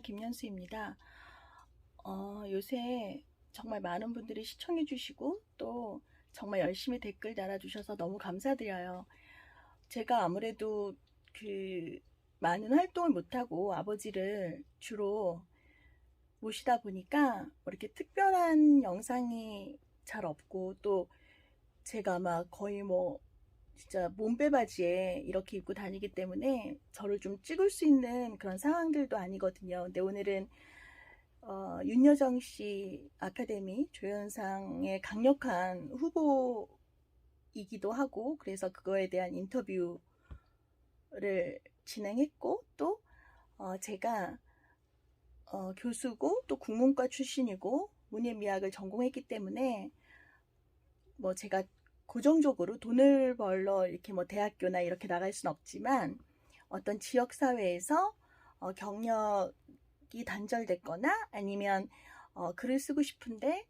김연수입니다. 어, 요새 정말 많은 분들이 시청해 주시고 또 정말 열심히 댓글 달아주셔서 너무 감사드려요. 제가 아무래도 그 많은 활동을 못하고 아버지를 주로 모시다 보니까 뭐 이렇게 특별한 영상이 잘 없고 또 제가 막 거의 뭐 진짜 몸빼바지에 이렇게 입고 다니기 때문에 저를 좀 찍을 수 있는 그런 상황들도 아니거든요. 근데 오늘은 어, 윤여정 씨 아카데미 조연상의 강력한 후보이기도 하고 그래서 그거에 대한 인터뷰를 진행했고 또 어, 제가 어, 교수고 또 국문과 출신이고 문예미학을 전공했기 때문에 뭐 제가 고정적으로 돈을 벌러 이렇게 뭐 대학교나 이렇게 나갈 수는 없지만 어떤 지역 사회에서 어, 경력이 단절됐거나 아니면 어, 글을 쓰고 싶은데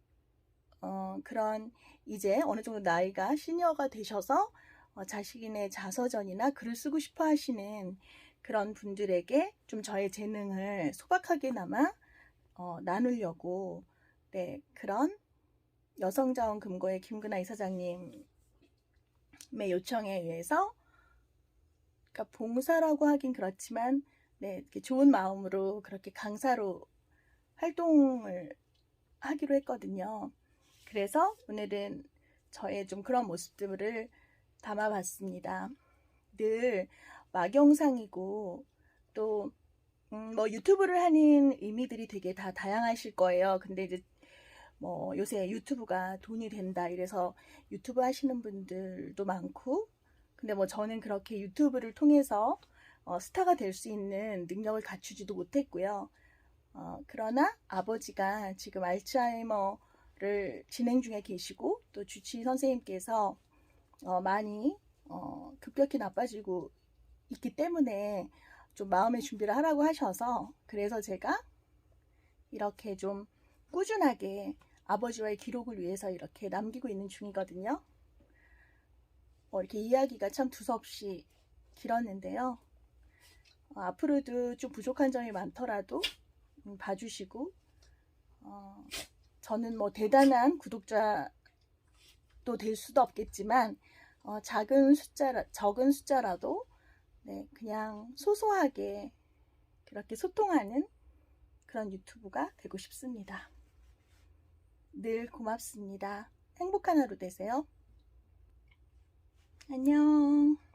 어, 그런 이제 어느 정도 나이가 시니어가 되셔서 어, 자신의 자서전이나 글을 쓰고 싶어 하시는 그런 분들에게 좀 저의 재능을 소박하게나마 어, 나누려고 네 그런 여성자원금고의 김근아 이사장님의 요청에 의해서 그러니까 봉사라고 하긴 그렇지만 네 이렇게 좋은 마음으로 그렇게 강사로 활동을 하기로 했거든요. 그래서 오늘은 저의 좀 그런 모습들을 담아봤습니다. 늘 막영상이고 또 음, 뭐 유튜브를 하는 의미들이 되게 다 다양하실 거예요. 근데 이제 뭐 요새 유튜브가 돈이 된다 이래서 유튜브 하시는 분들도 많고 근데 뭐 저는 그렇게 유튜브를 통해서 어, 스타가 될 수 있는 능력을 갖추지도 못했고요. 어, 그러나 아버지가 지금 알츠하이머를 진행 중에 계시고 또 주치 선생님께서 어, 많이 어, 급격히 나빠지고 있기 때문에 좀 마음의 준비를 하라고 하셔서 그래서 제가 이렇게 좀 꾸준하게 아버지와의 기록을 위해서 이렇게 남기고 있는 중이거든요. 어, 이렇게 이야기가 참 두서없이 길었는데요. 어, 앞으로도 좀 부족한 점이 많더라도 음, 봐주시고 어, 저는 뭐 대단한 구독자도 될 수도 없겠지만 어, 작은 숫자 적은 숫자라도 네, 그냥 소소하게 그렇게 소통하는 그런 유튜브가 되고 싶습니다. 늘 고맙습니다. 행복한 하루 되세요. 안녕.